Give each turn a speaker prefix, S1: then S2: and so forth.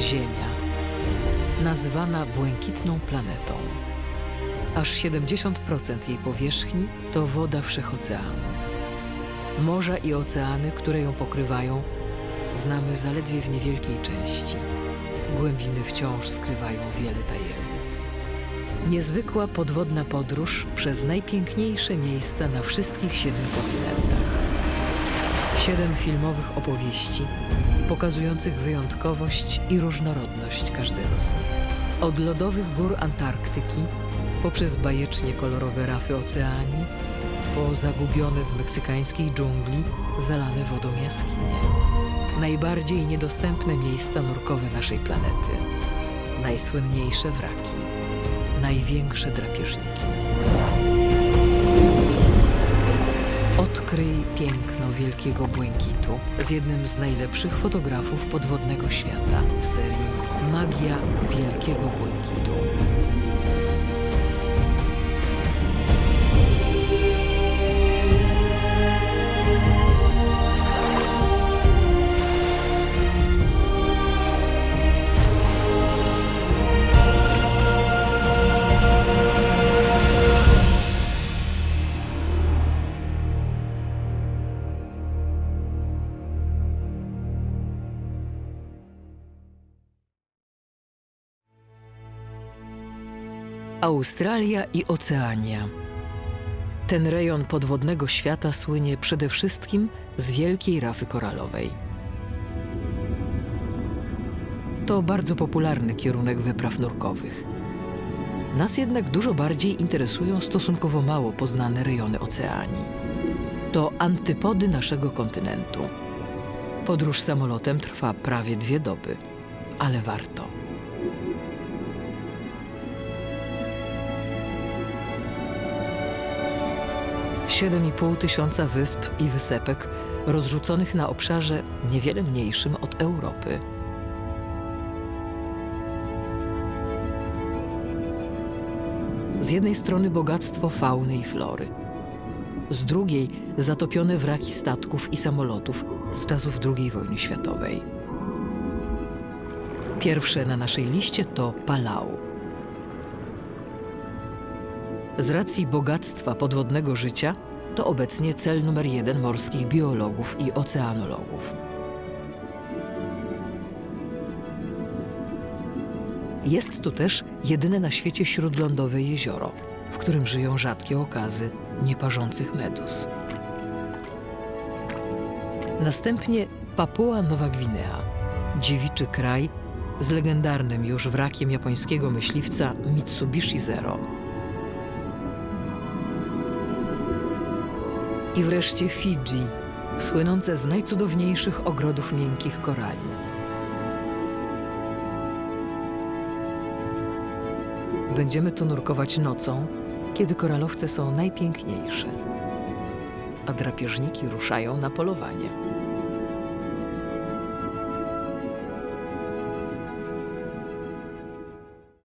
S1: Ziemia, nazywana błękitną planetą. Aż 70% jej powierzchni to woda wszechoceanu. Morza i oceany, które ją pokrywają, znamy zaledwie w niewielkiej części. Głębiny wciąż skrywają wiele tajemnic. Niezwykła podwodna podróż przez najpiękniejsze miejsca na wszystkich siedmiu kontynentach. Siedem filmowych opowieści pokazujących wyjątkowość i różnorodność każdego z nich. Od lodowych gór Antarktyki, poprzez bajecznie kolorowe rafy oceanii, po zagubione w meksykańskiej dżungli, zalane wodą jaskinie. Najbardziej niedostępne miejsca nurkowe naszej planety. Najsłynniejsze wraki. Największe drapieżniki. Odkryj piękno wielkiego błękitu z jednym z najlepszych fotografów podwodnego świata w serii Magia Wielkiego Błękitu. Australia i Oceania. Ten rejon podwodnego świata słynie przede wszystkim z wielkiej rafy koralowej. To bardzo popularny kierunek wypraw nurkowych. Nas jednak dużo bardziej interesują stosunkowo mało poznane rejony oceanii. To antypody naszego kontynentu. Podróż samolotem trwa prawie dwie doby, ale warto. Siedem i pół tysiąca wysp i wysepek rozrzuconych na obszarze niewiele mniejszym od Europy. Z jednej strony bogactwo fauny i flory, z drugiej zatopione wraki statków i samolotów z czasów II wojny światowej. Pierwsze na naszej liście to Palau. Z racji bogactwa podwodnego życia to obecnie cel numer jeden morskich biologów i oceanologów. Jest tu też jedyne na świecie śródlądowe jezioro, w którym żyją rzadkie okazy nieparzących medus. Następnie Papua Nowa Gwinea, dziewiczy kraj z legendarnym już wrakiem japońskiego myśliwca Mitsubishi Zero. I wreszcie Fidżi, słynące z najcudowniejszych ogrodów miękkich korali. Będziemy tu nurkować nocą, kiedy koralowce są najpiękniejsze, a drapieżniki ruszają na polowanie.